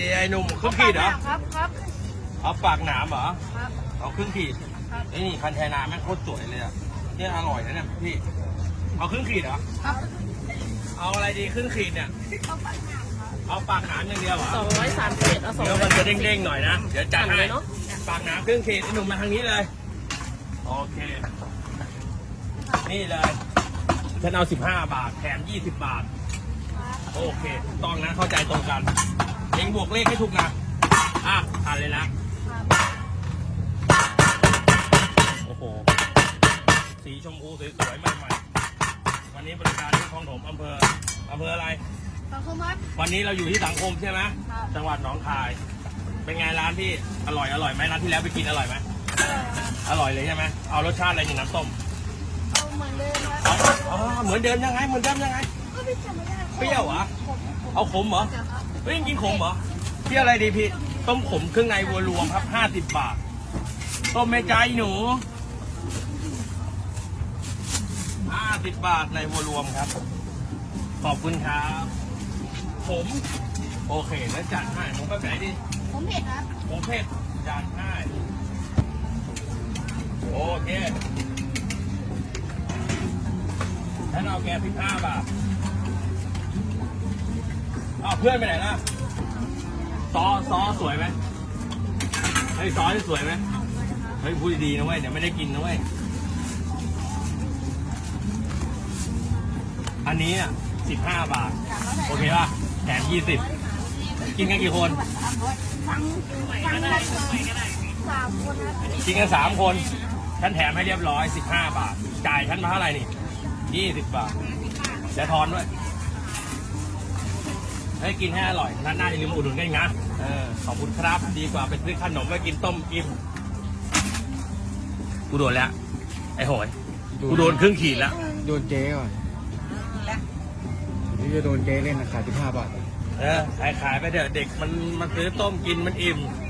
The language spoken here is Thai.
ดีไอ้หนุ่มครึ่งขีดเหรอครับครับเอาปากหนามเหรอครับเอาครึ่งขีดครับไอ้นี่คันแทนาแม่งโคตรสวยเลยอะเนี่ยอร่อยนะเนี่ยพี่เอาครึ่งขีดเหรอครับเอาอะไรดีครึ่งขีดเนี่ยเอาปากหนามอย่างเดียวเหรอสองร้อยสามสิบเอ็ดเอาสองเดี๋ยวมันจะเด้งๆหน่อยนะเดี๋ยวจัดหั่นให้เลยเนาะปากหนามครึ่งขีดไอ้หนุ่มมาทางนี้เลยโอเค นี่เลยฉันเอา15บาทแถม20บาท โอเคถูกต้องนะเข้าใจตรงกัน เองบวกเลขให้ถูกนะอะทานเลยนะโอ้โห สีชมพูสวยๆใหม่ๆ วันนี้บริการที่คลองถมอำเภออำเภออะไรขอบคุณครับวันนี้เราอยู่ที่สังคมใช่ไหมครับจังหวัดหนองคาย เป็นไงร้านที่อร่อยอร่อยไหมร้านที่แล้วไปกินอร่อยไหมอร่อยเลยใช่ไหมเอารสชาติอะไรในน้ำส้มเอาเหมือนเดิมครับอ๋ออ๋อเหมือนเดิมยังไงเหมือนเดิมยังไงก็พี่จำไม่ได้เปรี้ยวเหรอผมผมเอาขมเหรอจะครับ เฮ้ยกินขมเหรอพี่อะไรดีพี่ ต้มขมเครื่องในวัวรวมครับห้าสิบบาท ต้มแม่ใจหนูห้าสิบบาทในวัวรวมครับ ขอบคุณครับ ผม โอเคแล้วจัดให้ผมแบบไหนดีผมเผ็ดครับผมเผ็ดจานให้โอเคฉันเอาแกสิบห้าบาท เพื่อนไปไหนล่ะซอซอสวยไหมเฮ้ยซอที่สวยไหมเฮ้ยพูดดีๆนะเว้ยเดี๋ยวไม่ได้กินนะเว้ยอันนี้อะสิบห้าบาท โอเคป่ะแถมยี่สิบกินกันกี่คนกินกันสามคนฉันแถมให้เรียบร้อยสิบห้าบาท จ่ายฉันมาเท่าไหร่นี่ยี่สิบบาทเดี๋ยวทอนด้วย ให้กินให้อร่อยนัดหน้าอย่าลืมอุดหนุนกันอีกนะเออขอบคุณครับ ดีกว่าไปซื้อขนมไปกินต้มอิ่มกูโดนแล้ว ไอ้โหยกูโดนครึ่งขีดแล้ว โดนเจ๊ก่อนนี่จะโดนเจ๊เล่นนะขายสิบห้าบาท เออขายขายไปเถอะเด็กมันมาซื้อต้มกินมันอิ่มค